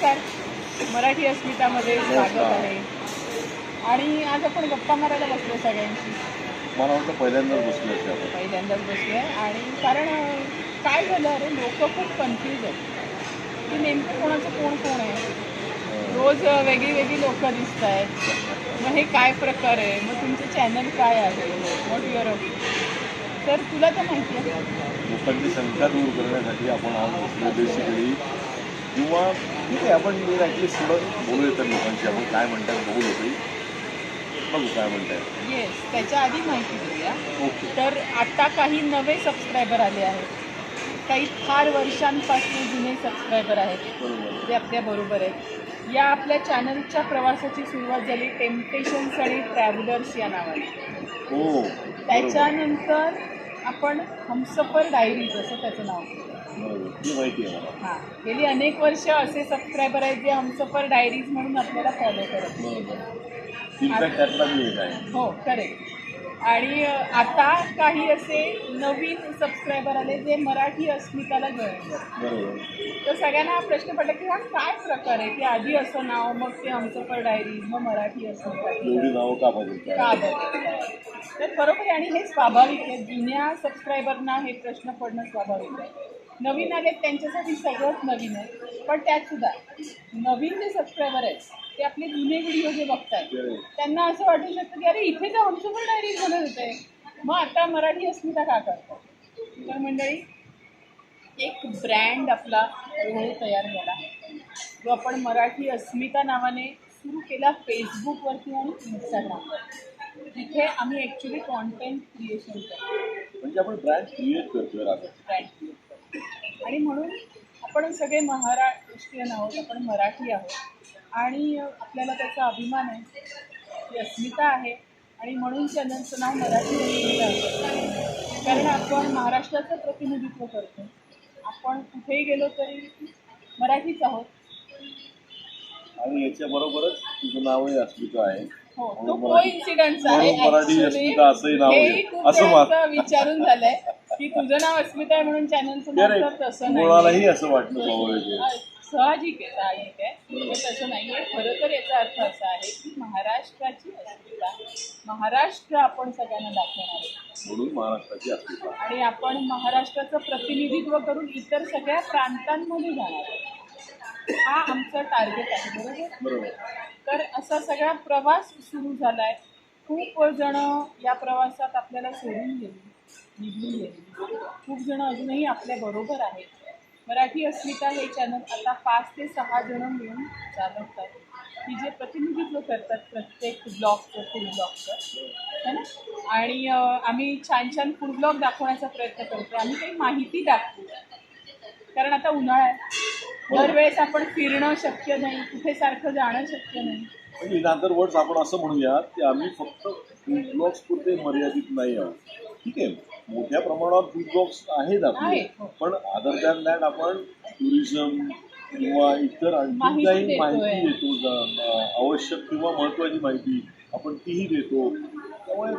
नमस्कार. मराठी अस्मितामध्ये स्वागत. आहे. आणि आज आपण गप्पा मारायला बसलो सगळ्यांशी. मला वाटतं पहिल्यांदाच बसलो पहिल्यांदाच बसलोय. आणि कारण काय झालं अरे लोक खूप कन्फ्यूज आहेत. की नेमकं कोणाचं कोण कोण आहे? रोज वेगळी वेगळी लोक दिसत आहेत. मग हे काय प्रकार आहे? मग तुमचं चॅनल काय आहे? व्हॉट युअर तर तुला तर माहिती आहे. लोकांची शंका दूर करण्यासाठी आपण आज बसलो बेसिकली किंवा ठीक आहे आपण ॲटलिस्ट थोडं बोलूया तर लोकांशी. आपण काय म्हणतात बघू होते बघू काय म्हणताय. येस त्याच्या आधी माहिती देऊया. ओके. तर आता काही नवे सबस्क्रायबर आले आहेत. काही फार वर्षांपासून जुने सबस्क्रायबर आहेत. बरोबर. जे आपल्या बरोबर आहेत. या आपल्या चॅनलच्या प्रवासाची सुरुवात झाली टेम्पटेशन्स आणि ट्रॅव्हलर्स या नावाने. हो त्याच्यानंतर आपण हमसफर डायरीज असं त्याचं नाव. हां. गेली अनेक वर्ष असे सबस्क्रायबर आहेत जे हमसफर डायरीज म्हणून आपल्याला फॉलो करत हो करेक्ट आणि आता काही असे नवीन सबस्क्रायबर आले जे मराठी अस्मिताला बरोबर. तर सगळ्यांना हा प्रश्न पडला की हा काय प्रकार आहे? की आधी असं नाव मग ते हमसफर डायरीज मग मराठी का बदलतात? बदलताय? तर बरोबर आहे आणि हे स्वाभाविक आहे. जुन्या सबस्क्रायबरना हे प्रश्न पडणं स्वाभाविक आहे. नवीन आले त्यांच्यासाठी सगळंच नवीन आहे. पण त्यात सुद्धा नवीन जे सबस्क्रायबर आहेत ते आपले जुने व्हिडिओ जे बघतात त्यांना असं वाटू शकतं की अरे इथे तर हमसफर डायरीज बनत होते. मग आता मराठी अस्मिता का करतात? तर मंडळी एक ब्रँड आपला हळूहळू तयार झाला. जो आपण मराठी अस्मिता नावाने सुरू केला फेसबुकवरती आणि इंस्टाग्रामवर जिथे आम्ही ॲक्च्युली कॉन्टेंट क्रिएशन करतो. म्हणजे आपण ब्रँड क्रिएट करतोय राधा ब्रँड आणि म्हणून आपण सगळे महाराष्ट्रीयन आहोत आपण मराठी आहोत. आणि आपल्याला त्याचा अभिमान आहे ती अस्मिता आहे आणि म्हणून चॅनलचं नाव मराठी अस्मिता आहे. कारण आपण महाराष्ट्राचं प्रतिनिधित्व करतो. आपण कुठेही गेलो तरी मराठीच आहोत. आणि याच्या बरोबरच तुझं नावही अस्मिता आहे. हो तो को इन्सिडन्स आहे मराठी Actually, अस्मिता असंही नाव आहे. हेही खूप असं मा- विचारून झालंय की तुझं नाव अस्मिता आहे म्हणून चॅनलचं नाव तर तसं नाही. असं वाटलं स्वाभाविक आहे. साहजिक आहे साहजिक आहे हे तसं नाही आहे खरं तर याचा अर्थ असा आहे की महाराष्ट्राची अस्मिता महाराष्ट्र आपण सगळ्यांना दाखवणार आहे. म्हणून महाराष्ट्राची अस्मिता. आणि आपण महाराष्ट्राचं प्रतिनिधित्व करून इतर सगळ्या प्रांतांमध्ये जाणार आहे हा आमचं टार्गेट आहे बरोबर? बरोबर. तर असा सगळा प्रवास सुरू झाला आहे खूप जण या प्रवासात आपल्याला सोडून गेली निघून गेली. खूप जण अजूनही आपल्या बरोबर आहेत. मराठी अस्मिता हे चॅनल आता पाच ते सहा जण मिळून चालवतात. की जे प्रतिनिधित्व करतात प्रत्येक ब्लॉगचं फूड ब्लॉगचं है ना? आणि आम्ही छान छान फूड ब्लॉग दाखवण्याचा प्रयत्न करतो आम्ही काही माहिती दाखवू. कारण आता उन्हाळा आहे. दरवेळेस आपण फिरणं शक्य नाही. कुठे सारखं जाणं शक्य नाही. पण इन अदर वर्ड्स आपण असं म्हणूया की आम्ही फक्त फूड ब्लॉग्स पुरते मर्यादित नाही आहोत. ठीक आहे. मोठ्या प्रमाणावर फूड ब्लॉग्स आहेत आपले. हो. पण अदर दॅन दॅट आपण टुरिझम किंवा इतर आणखी माहिती काही. माहिती देतो. आवश्यक किंवा महत्त्वाची माहिती आपण तीही देतो. त्यामुळे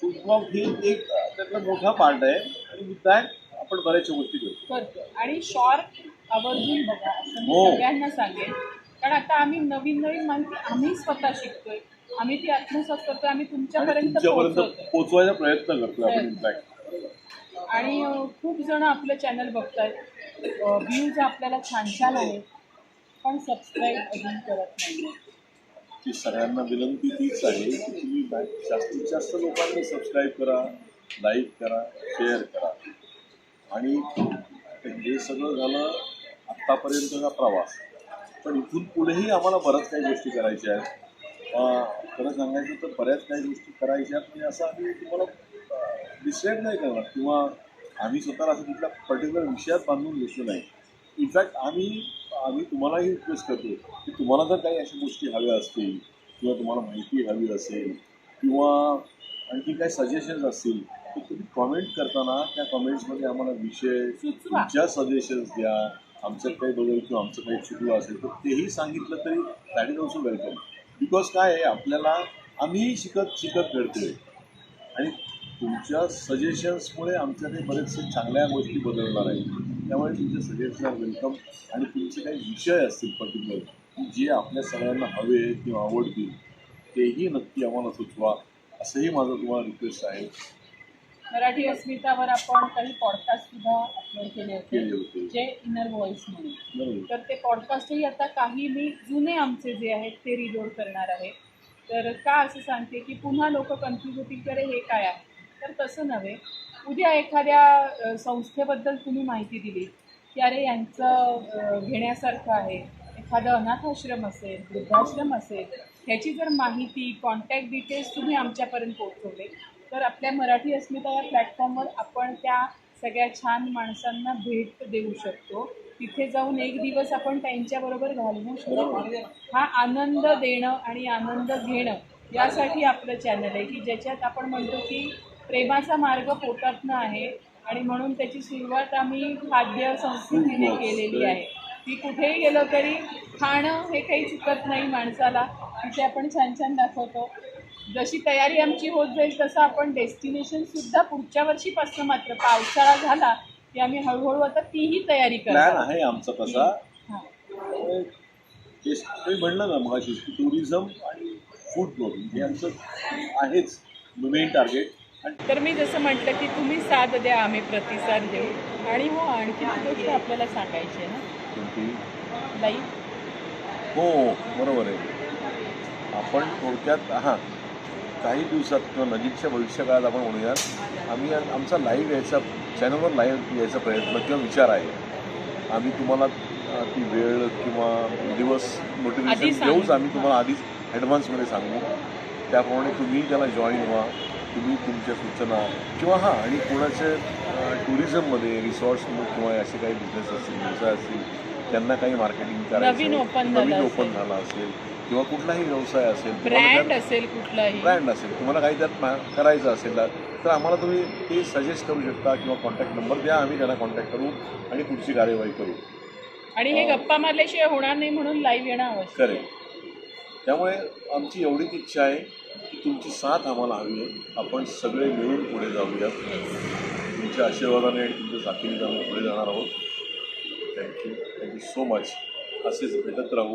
फूड ब्लॉग हे एक त्यातला मोठा पार्ट आहे. आणि विथ दॅट आपण बऱ्याचशा गोष्टी करतो. करतो. आणि शॉर्ट आवर्जून बघा असं मी हो. सगळ्यांना सांगेन. कारण आता आम्ही नवीन नवीन माहिती आम्ही स्वतः शिकतोय. आम्ही ती आत्मसात करतोय आम्ही तुमच्यापर्यंत पोहोचवतोय. पोचवायचा प्रयत्न करतो आपण. इनफॅक्ट. आणि अं, खूप जण आपलं चॅनल बघतायत. व्ह्यूज आपल्याला छान छान आहेत पण सबस्क्राईब अजून करत नाही. की सगळ्यांना विनंती तीच आहे की तुम्ही बॅ- जास्तीत जास्त लोकांनी सबस्क्राईब करा लाईक करा शेअर करा. आणि हे सगळं झालं आत्तापर्यंतचा प्रवास. पण इथून पुढेही आम्हाला बऱ्याच काही गोष्टी करायच्या आहेत. खरं सांगायचं तर बऱ्याच काही गोष्टी करायच्या आहेत. म्हणजे असं आम्ही तुम्हाला डिसाईड नाही करणार. किंवा आम्ही स्वतःला असं कुठल्या पर्टिक्युलर विषयात बांधून घेतलं नाही. इनफॅक्ट आम्ही आम्ही तुम्हालाही रिक्वेस्ट करतो की तुम्हाला जर काही अशा गोष्टी हव्या असतील किंवा तुम्हाला माहिती हवी असेल किंवा आणखी काही सजेशन्स असतील तर तुम्ही कॉमेंट करताना त्या कॉमेंट्समध्ये आम्हाला विषय. तुमच्या सजेशन्स द्या. आमचं काही बदल किंवा आमचं काही चुकलं असेल तर तेही सांगितलं तरी that is also welcome because काय आहे आपल्याला आम्हीही शिकत शिकत घडतोय. आणि तुमच्या सजेशन्समुळे आमच्याकडे बरेचसे चांगल्या गोष्टी बदलणार आहेत. त्यामुळे तुमचे सजेशन वेलकम आणि तुमचे काही विषय असतील पर्टिक्युलर जे आपल्या सगळ्यांना हवे किंवा आवडतील तेही नक्की आम्हाला सुचवा. असंही माझं तुम्हाला रिक्वेस्ट आहे. मराठी अस्मितावर आपण काही पॉडकास्ट सुद्धा अपलोड केले होते जे इनर व्हॉइस म्हणून. तर ते पॉडकास्टही आता काही मी जुने आमचे जे आहेत ते रिलोड करणार आहे. तर का असं सांगते की पुन्हा लोक कन्फ्यूज होतील की अरे हे काय आहे? तर तसं नव्हे. उद्या एखाद्या संस्थेबद्दल तुम्ही माहिती दिली की अरे यांचं घेण्यासारखं आहे एखादं अनाथाश्रम असेल वृद्धाश्रम असेल ह्याची जर माहिती कॉन्टॅक्ट डिटेल्स तुम्ही आमच्यापर्यंत पोहोचवले तर आपल्या मराठी अस्मिता या प्लॅटफॉर्मवर आपण त्या सगळ्या छान माणसांना भेट देऊ शकतो. तिथे जाऊन एक दिवस आपण त्यांच्याबरोबर घालवू शकतो. हा आनंद देणं आणि आनंद घेणं यासाठी आपलं चॅनल आहे की ज्याच्यात आपण म्हणतो की प्रेमाचा मार्ग पोटातनं आहे आणि म्हणून त्याची सुरुवात आम्ही खाद्य संस्कृतीने केलेली आहे. ती कुठेही गेलो तरी खाणं हे काही चुकत नाही माणसाला. तिथे आपण छान छान दाखवतो. जशी तयारी आमची होत जाईल तसं आपण डेस्टिनेशन सुद्धा पुढच्या वर्षीपासून मात्र पावसाळा झाला की आम्ही हळूहळू आता तीही तयारी प्लॅन करतो आहे आमचा तसा. हां. म्हणलं ना मग टुरिझम आणि फूड ब्लॉगिंग हे आमचं आहेच मेन टार्गेट आणि तर मी जसं म्हटलं की तुम्ही साथ द्या आम्ही प्रतिसाद देऊ. आणि हो आणखी एक गोष्ट आपल्याला सांगायची आहे ना? कोणती? हो बरोबर आहे. आपण थोडक्यात हां काही दिवसात किंवा नजीकच्या भविष्यकाळात आपण म्हणूयात आम्ही आमचा लाईव्ह यायचा चॅनलवर लाईव्ह यायचा प्रयत्न किंवा विचार आहे आम्ही तुम्हाला ती वेळ किंवा दिवस नोटिफिकेशन. देऊच आम्ही तुम्हाला आधीच ॲडव्हान्समध्ये सांगू त्याप्रमाणे तुम्ही त्याला जॉईन व्हा तुम्ही तुमच्या सूचना किंवा हां आणि कोणाचे टुरिझममध्ये रिसॉर्ट्स किंवा असे काही बिझनेस असतील व्यवसाय असतील त्यांना काही मार्केटिंग करायचं नवीन. ओपन झाला असेल किंवा कुठलाही व्यवसाय असेल ब्रँड असेल कुठलाही. ब्रँड असेल तुम्हाला काही त्यात करायचं असेल तर आम्हाला तुम्ही ते सजेस्ट करू शकता किंवा कॉन्टॅक्ट नंबर द्या आम्ही त्यांना कॉन्टॅक्ट करू आणि पुढची कार्यवाही करू. आणि हे गप्पा मारल्याशिवाय होणार नाही म्हणून लाईव्ह येणं आवश्यक आहे. करेल त्यामुळे आमची एवढीच इच्छा आहे की तुमची साथ आम्हाला हवी आहे. आपण सगळे मिळून पुढे जाऊयात. तुमच्या आशीर्वादाने आणि तुमच्या साथीने आम्ही पुढे जाणार आहोत. थँक्यू थँक्यू सो मच असेच भेटत राहू.